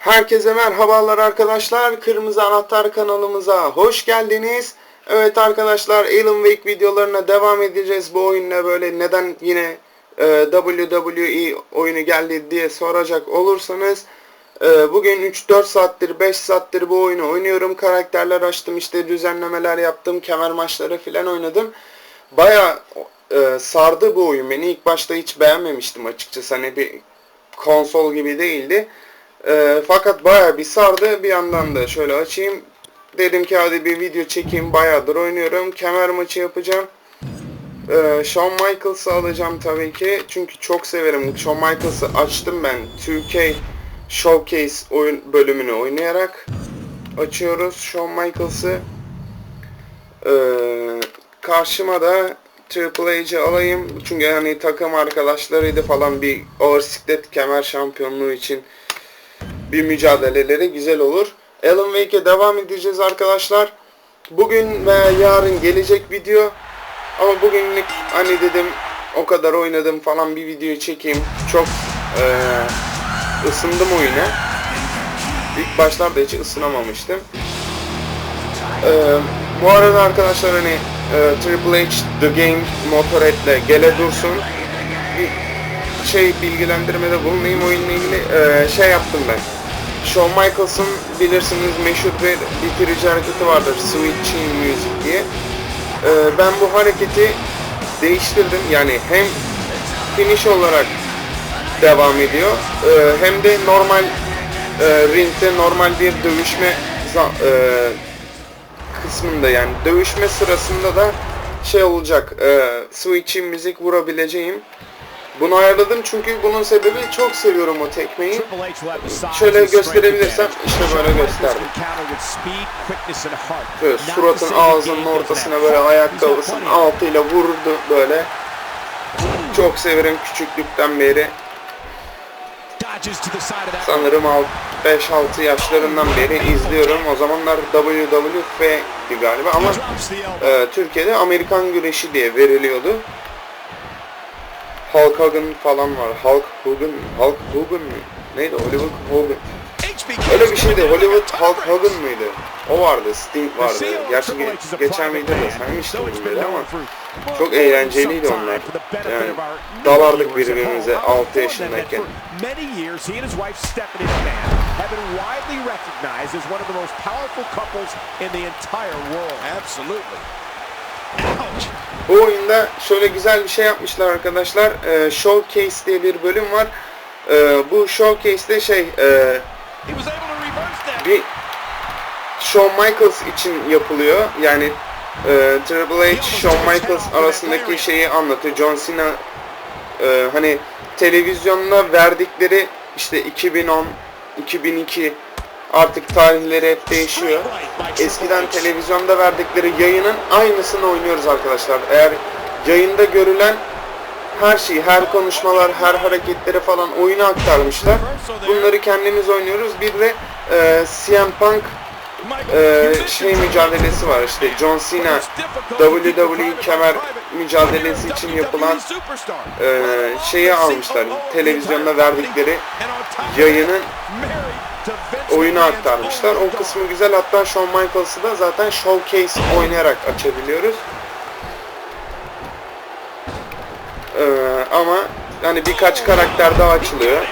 Herkese merhabalar arkadaşlar. Kırmızı Anahtar kanalımıza hoş geldiniz. Evet arkadaşlar Alan Wake videolarına devam edeceğiz. Bu oyunla böyle neden yine e, WWE oyunu geldi diye soracak olursanız e, bugün 3-4 saattir 5 saattir bu oyunu oynuyorum. Karakterler açtım işte düzenlemeler yaptım. Kemer maçları filan oynadım. Baya e, sardı bu oyun beni. İlk başta hiç beğenmemiştim açıkçası. Hani bir konsol gibi değildi. E, fakat baya bir sardı. Bir yandan da şöyle açayım. Dedim ki hadi bir video çekeyim. Bayağıdır oynuyorum. Kemer maçı yapacağım. E, Shawn Michaels'ı alacağım tabii ki. Çünkü çok severim. Shawn Michaels'ı açtım ben. 2K Showcase oyun bölümünü oynayarak açıyoruz Shawn Michaels'ı. E, karşıma da Triple H'ı alayım. Çünkü hani takım arkadaşlarıydı falan bir ağır siklet kemer şampiyonluğu için bir mücadeleleri güzel olur. Alan Wake'e devam edeceğiz arkadaşlar. Bugün ve yarın gelecek video. Ama bugünlük hani dedim o kadar oynadım falan bir video çekeyim. Çok eee ısındım oyuna. İlk başlarda hiç ısınamamıştım. Eee bu arada arkadaşlar hani e, Triple H The Game Motorhead'le gele dursun. Bir şey bilgilendirmede bulunayım oyunla ilgili e, şey yaptım ben. Shawn Michaels'ın bilirsiniz meşhur bir bitirici hareketi vardır Sweet Music diye. E, ben bu hareketi değiştirdim yani hem finish olarak devam ediyor e, hem de normal e, ringde normal bir dövüşme e, kısmında yani dövüşme sırasında da şey olacak e, switch'in müzik vurabileceğim. Bunu ayarladım çünkü bunun sebebi çok seviyorum o tekmeyi. Şöyle gösterebilirsem işte böyle gösterdim. Böyle suratın ağzının ortasına böyle ayakkabısının altıyla vurdu böyle. Çok severim küçüklükten beri. Sanırım 5-6 yaşlarından beri izliyorum. O zamanlar WWF'di galiba ama e, Türkiye'de Amerikan güreşi diye veriliyordu. Hulk Hogan falan var. Hulk Hogan, Hulk Hogan mı? Neydi? Hollywood Hogan. Öyle bir şeydi. Hollywood Hulk Hogan mıydı? O vardı. Sting vardı. Gerçi ge- geçen videoda saymıştım bunları ama çok eğlenceliydi onlar. Yani dalardık birbirimize 6 yaşındayken. Many years, he and his wife Stephanie McMahon have been widely recognized as one of the most powerful couples in the entire world. Absolutely. Bu oyunda şöyle güzel bir şey yapmışlar arkadaşlar. Ee, Showcase diye bir bölüm var. Ee, bu Showcase'de şey e, bir Shawn Michaels için yapılıyor. Yani e, Triple H, Shawn Michaels arasındaki şeyi anlatıyor. John Cena e, hani televizyonda verdikleri işte 2010, 2002 artık tarihleri hep değişiyor. Eskiden televizyonda verdikleri yayının aynısını oynuyoruz arkadaşlar. Eğer yayında görülen her şeyi, her konuşmalar, her hareketleri falan oyuna aktarmışlar. Bunları kendimiz oynuyoruz. Bir de e, CM Punk e, şey mücadelesi var işte John Cena WWE kemer mücadelesi için yapılan e, şeyi almışlar. Televizyonda verdikleri yayının oyuna aktarmışlar. O kısmı güzel. Hatta Shawn Michaels'ı da zaten Showcase oynayarak açabiliyoruz. Ee, ama hani birkaç karakter daha açılıyor.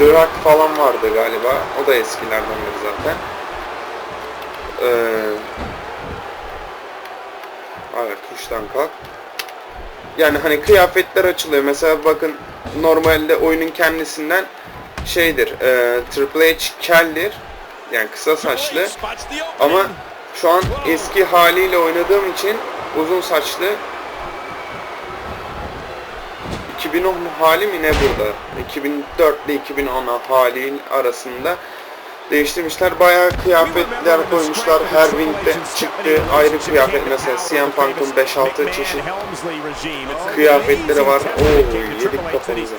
Rock falan vardı galiba. O da eskilerden biri zaten. Ee, evet tuştan kalk. Yani hani kıyafetler açılıyor. Mesela bakın normalde oyunun kendisinden şeydir. E, Triple H keldir. Yani kısa saçlı. Ama şu an eski haliyle oynadığım için uzun saçlı 2010 hali mi ne burada? 2004 ile 2010 hali arasında değiştirmişler. Bayağı kıyafetler koymuşlar. Her ringde çıktı ayrı kıyafet. Mesela CM Punk'ın 5-6 çeşit kıyafetleri var. Oo yedik kafamızı.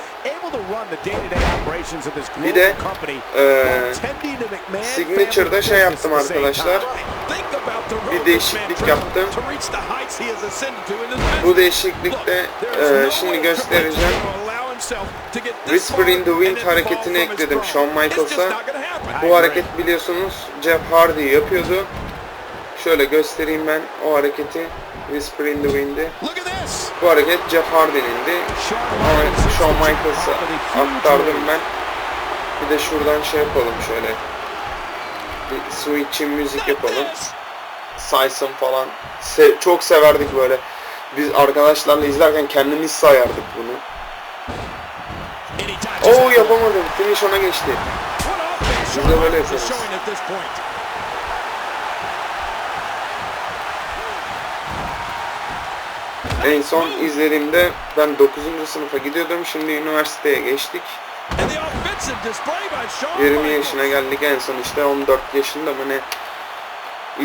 Bir de e, Signature'da şey yaptım arkadaşlar. Bir değişiklik yaptım. Bu değişiklikte e, şimdi göstereceğim. Whisper in the Wind hareketini ekledim. Shawn Michaels'a. Bu hareket biliyorsunuz Jeff Hardy yapıyordu. Şöyle göstereyim ben o hareketi. Whisper in the Wind'i. Look at this. Bu hareket Jeff Hardy'nindi. Ama Shawn Michaels'a aktardım ben. Bir de şuradan şey yapalım şöyle. Bir switch'in müzik yapalım. Saysın falan. Se- çok severdik böyle. Biz arkadaşlarla izlerken kendimiz sayardık bunu. Oo yapamadım. Finish ona geçti. Biz de böyle yapıyoruz. En son izlediğimde ben 9. sınıfa gidiyordum. Şimdi üniversiteye geçtik. 20 yaşına geldik. En son işte 14 yaşında mı ne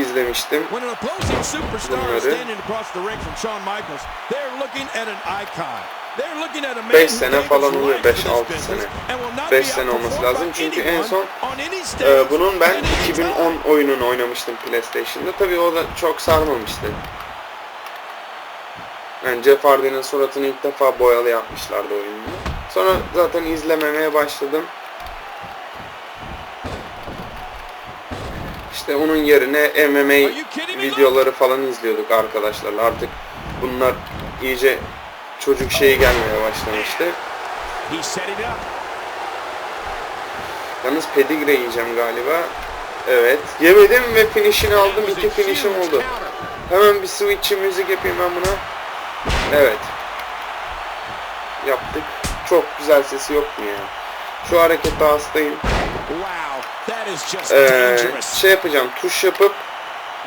izlemiştim. Bunları. standing across the ring from Shawn Michaels, they're looking at an icon. They're looking at a man Beş who sene gave his falan oluyor, life beş, to this altı business sene. and will not Beş be sene olması lazım. Çünkü en son Ee, bunun ben at any time. 2010 oyununu oynamıştım PlayStation'da. Tabii o da çok sarmamıştı. Yani Jeff Hardy'nin suratını ilk defa boyalı yapmışlardı oyunda. Sonra zaten izlememeye başladım. İşte onun yerine MMA videoları falan izliyorduk arkadaşlarla. Artık bunlar iyice çocuk şeyi gelmeye başlamıştı. Yalnız pedigre yiyeceğim galiba. Evet. Yemedim ve finishini aldım. İki finishim oldu. Hemen bir switch'i müzik yapayım ben buna. Evet. Yaptık. Çok güzel sesi yok mu ya? Şu harekette hastayım. Wow, that is just Ee, şey yapacağım. Tuş yapıp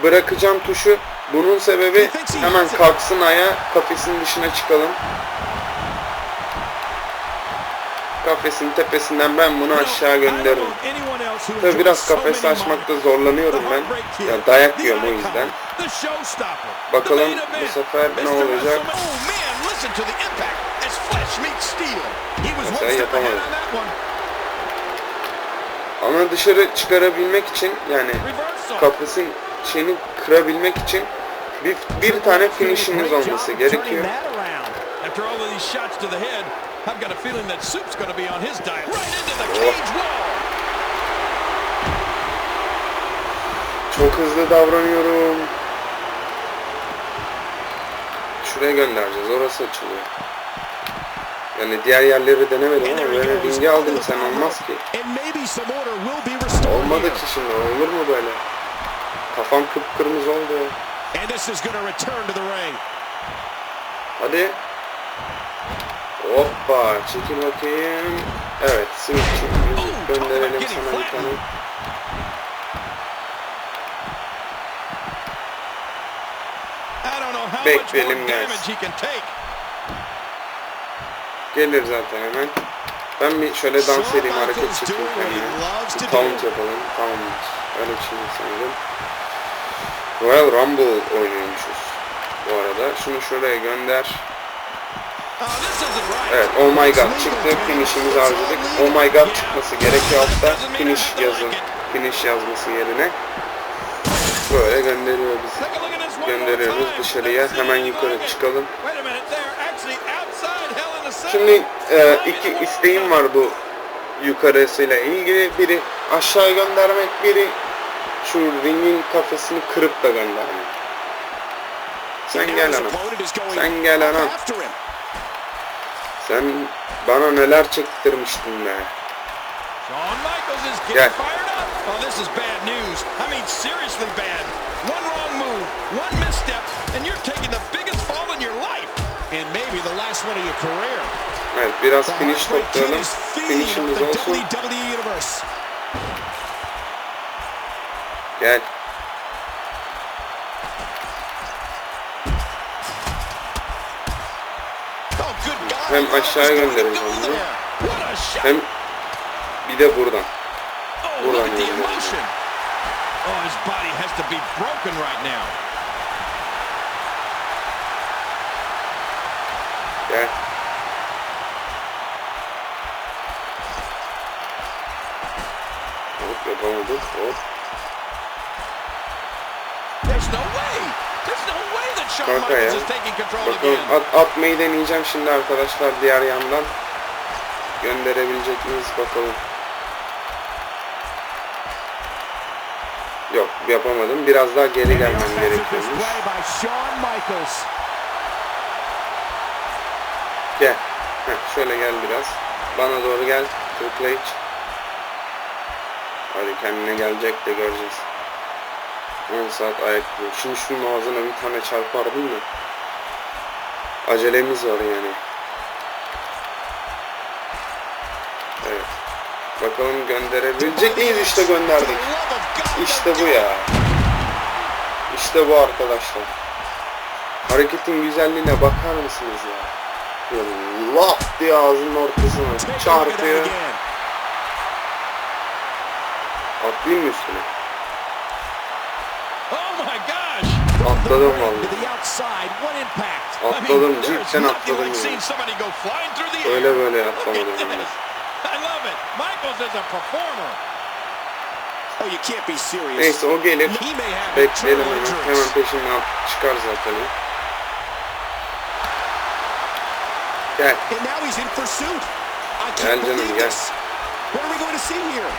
bırakacağım tuşu. Bunun sebebi hemen kalksın ayağa. Kafesin dışına çıkalım. Kafesin tepesinden ben bunu aşağı gönderirim. Tabii biraz kafesi açmakta zorlanıyorum ben. Ya dayak yiyorum o yüzden. Bakalım bu sefer ne olacak? Mesela yapamadım. Ama dışarı çıkarabilmek için yani kafesin şeyini kırabilmek için bir, bir tane finishiniz olması gerekiyor. I've got a feeling that Soup's going to be on his diet. Right into the cage wall. Çok hızlı davranıyorum. Şuraya göndereceğiz. Orası açılıyor. Yani diğer yerleri denemedim ama böyle ringe aldım sen olmaz ki. Olmadı ki şimdi olur mu böyle? Kafam kıpkırmızı oldu. And this is going to return to the ring. Hadi. Hoppa çekil bakayım. Evet switch gönderelim sana bir tane. I don't know how much more Bekleyelim gelsin. Gelir zaten hemen. Ben bir şöyle dans edeyim hareket çekeyim kendime. Taunt yapalım. Taunt. Öyle bir şey sanırım. Royal Rumble oynuyormuşuz. Bu arada. Şunu şuraya gönder. Evet Oh My God çıktı. Finish'imizi harcadık. Oh My God çıkması gerekiyor altta. Finish yazın. Finish yazması yerine. Böyle gönderiyor bizi. Gönderiyoruz dışarıya. Hemen yukarı çıkalım. Şimdi e, iki isteğim var bu yukarısıyla ilgili. Biri aşağı göndermek, biri şu ringin kafesini kırıp da göndermek. Sen gel anam. Sen gel anam. Sen bana neler çektirmiştin be. Shawn Michaels is getting fired up. Oh, this is bad news. I mean, seriously bad. One wrong move, one misstep, and you're taking the biggest fall in your life. And maybe the last one of your career. Evet biraz finish toplayalım. Finishimiz the olsun. Gel. Hem aşağıya göndereceğim bunu. Hem bir de buradan. Buradan göndereceğim. Oh, his body has to be broken right now. Gel. Hop yapamadık. Hop. There's no way. Kanka ya. Bakalım at, atmayı deneyeceğim şimdi arkadaşlar diğer yandan. Gönderebilecek miyiz bakalım. Yok yapamadım. Biraz daha geri gelmem gerekiyormuş. Gel. Heh, şöyle gel biraz. Bana doğru gel. Triple H. Hadi kendine gelecek de göreceğiz. 10 saat ayakta. Şimdi şunun ağzına bir tane çarpardım da. Acelemiz var yani. Evet. Bakalım gönderebilecek miyiz? İşte gönderdik. İşte bu ya. İşte bu arkadaşlar. Hareketin güzelliğine bakar mısınız ya? Böyle diye ağzının ortasına çarpıyor. Atlayayım mı üstüne? Atladım vallahi. Atladım, cidden atladım like ya. seeing somebody go flying through the air. Öyle böyle atlamadım. Oh, serious. Neyse o gelir. Bekleyelim hemen. Hemen peşinden çıkar zaten. Gel. Gel canım, gel. What are we going to see here?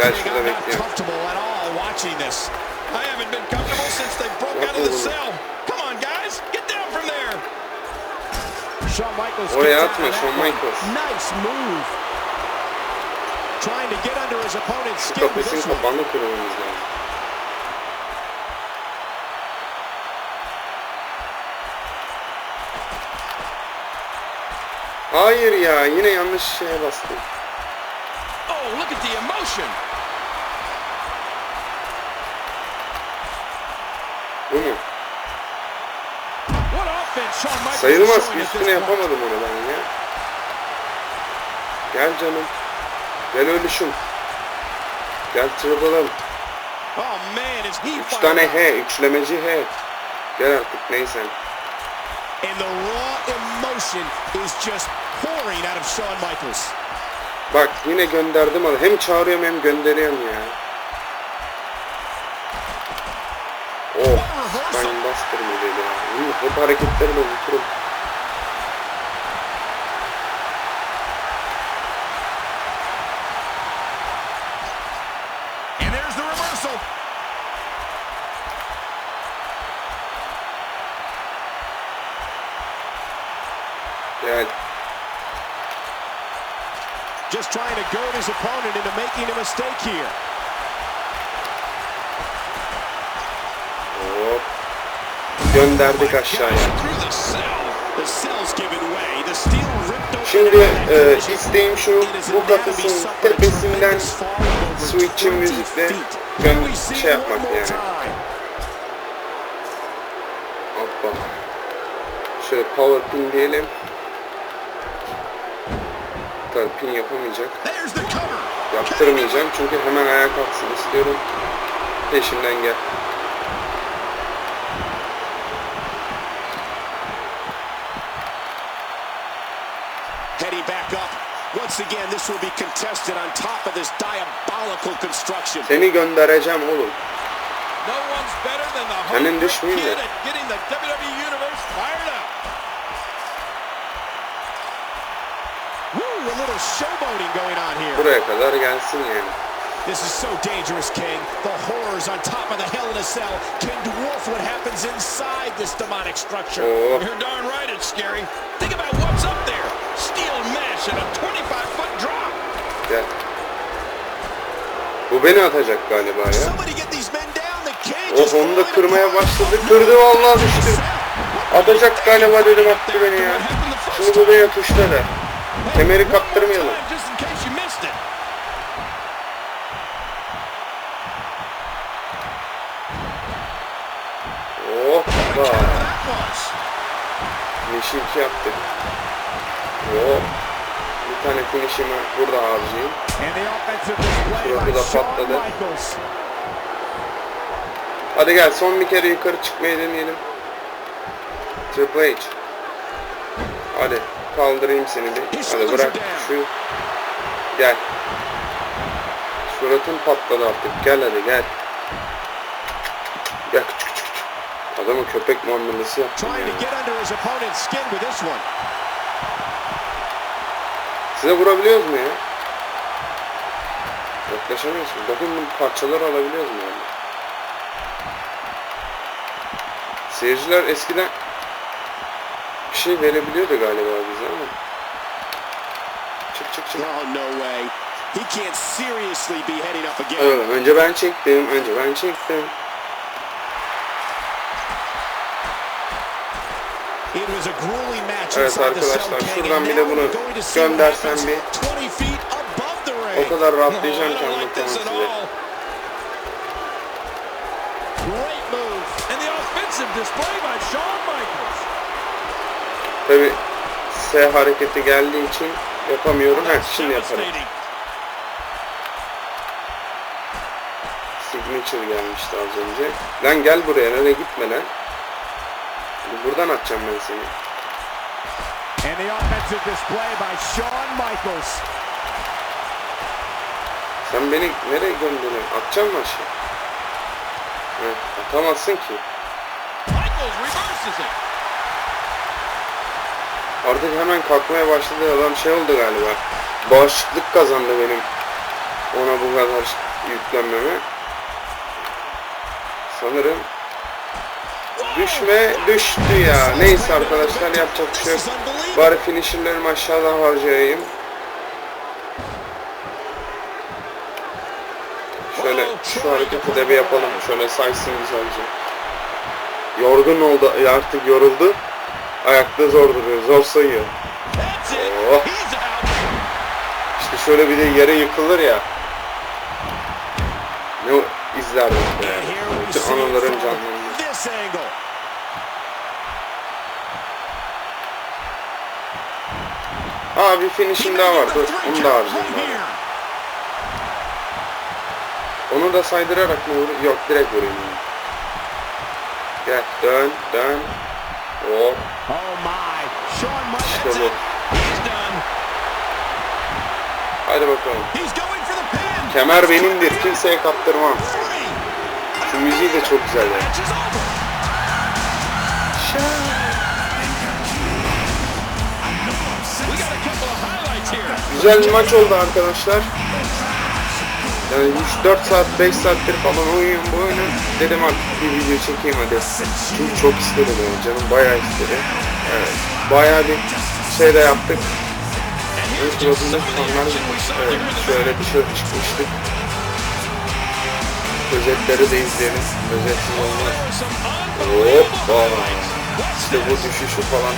Gel şurada I'm not bekliyorum. comfortable at all watching this. I haven't been comfortable since they broke out of the Yapma bunu. cell. Come on, guys, get down from there. Shawn Michaels. Oraya atma Shawn. Michaels. Nice move. Trying to get under his opponent's skin one. kapağını kırmamız lazım. Hayır ya yine yanlış şeye bastım. Oh, look at the emotion. Bu mu? Sayılmaz ki üstüne yapamadım onu ben ya. Gel canım. Gel ölüşüm. Gel tırbalım. Oh Üç tane. H, üçlemeci H. Gel artık neyse. And the raw emotion is just pouring out of Shawn Michaels. Bak yine gönderdim ama hem çağırıyorum hem gönderiyorum ya. Oh, ben bastır mı dedi ya. Hep hareketleri de unuturum. And there's the reversal. Gel. Just trying to goad his opponent into making a mistake here. Hop. Gönderdik aşağıya. Şimdi e, isteğim şu bu a tepesinden switch'in 20 müzikle gön şey yapmak yani. Hoppa. Şöyle power pin diyelim. Tabii pin yapamayacak. Yaptırmayacağım çünkü hemen ayağa kalksın istiyorum. Peşimden gel. Heading back up. Once again, this will be contested on top of this diabolical construction. Seni göndereceğim oğlum. Düşmeyeyim kid de. Buraya kadar gelsin yani. This is so dangerous, King. The horrors on top of the Hell in a Cell can dwarf what happens inside this demonic structure. Oh. You're darn right it's scary. Think about what's up there. Steel mesh and a 25-foot drop. Gel. Bu beni atacak galiba ya. Somebody get these men down. The cage O is onu da kırmaya başladı. Kırdı vallahi düştü. Atacak galiba dedim attı beni ya. Şimdi bu beni tuşladı. Kemeri kaptırmayalım. Hoppa. Finish'i iki yaptık. Hop. Bir tane finish'imi burada harcayayım. By da patladı. Hadi gel son bir kere yukarı çıkmayı deneyelim. Triple H. Hadi kaldırayım seni bir. Hadi bırak şu. Gel. Suratın patladı artık. Gel hadi gel. Gel küçük küçük. Adamı köpek muamelesi yaptım Trying ya. to get under his opponent's skin with this one. Size vurabiliyoruz mu ya? Yaklaşamıyoruz mu? Bakın bu parçalar alabiliyoruz mu yani? Seyirciler eskiden bir şey verebiliyordu galiba bize ama. Çık çık çık. Oh, no way. He can't seriously be heading up again. Evet, önce ben çektim, önce ben çektim. It was a grueling match Evet arkadaşlar, şuradan bir de bunu happens bir. 20 feet above the O kadar Oh, rahatlayacağım ki like this anlatamam at size. Great move. And the offensive display by Shawn Michaels. Tabi S hareketi geldiği için yapamıyorum. That's şimdi yaparım. Signature gelmişti az önce. Lan gel buraya nereye gitme lan. Buradan atacağım ben seni. And the offensive display by Shawn Michaels. Sen beni nereye gönderiyorsun? Atacağım mı aşağı? Heh, atamazsın ki. Michaels reverses it. Artık hemen kalkmaya başladı. Adam şey oldu galiba. Bağışıklık kazandı benim. Ona bu kadar yüklenmeme. Sanırım düşme düştü ya. Neyse arkadaşlar yapacak bir şey yok. Bari finisherlerimi aşağıdan harcayayım. Şöyle şu hareketi de bir yapalım. Şöyle saysın güzelce. Yorgun oldu. Artık yoruldu. Ayakta zor duruyor. Zor sayıyor. Oh. İşte şöyle bir de yere yıkılır ya. Ne And be. Bütün anılarım canlandı. Aa bir finishim daha var. Dur onu da harcayayım bari. Onu da saydırarak mı vurayım? Yok direkt vurayım. Gel dön dön. Hop Oh my. Shawn işte bu. Hadi bakalım. Kemer benimdir. Kimseye kaptırmam. Şu müziği de çok güzel ya. Match is over. We got a couple of highlights here. Güzel bir maç oldu arkadaşlar. Yani 3-4 saat 5 saattir falan oynuyorum bu oyunu. Dedim artık bir video çekeyim hadi. Çünkü çok istedim yani canım bayağı istedi. Evet. Bayağı bir şey de yaptık. Suratında kanlar gitmiş. Evet. Şöyle dışarı çıkmıştık. Özetleri de izleyelim. Özetsiz olmaz. Hoppa. İşte bu düşüşü falan.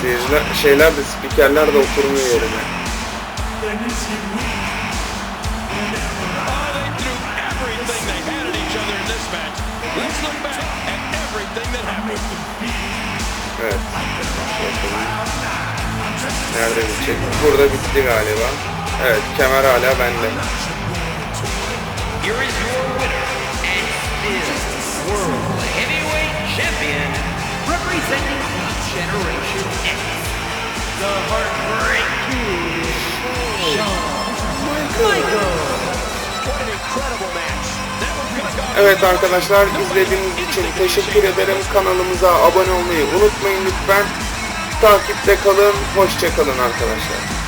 Seyirciler, şeyler de spikerler de oturmuyor yerine. Evet. Nerede bitecek? Burada bitti galiba. Evet, kemer hala bende. Here is your winner and still World Heavyweight Champion, representing Generation X, the Heartbreak Kid, Evet arkadaşlar izlediğiniz için teşekkür ederim. Kanalımıza abone olmayı unutmayın lütfen. Takipte kalın. Hoşça kalın arkadaşlar.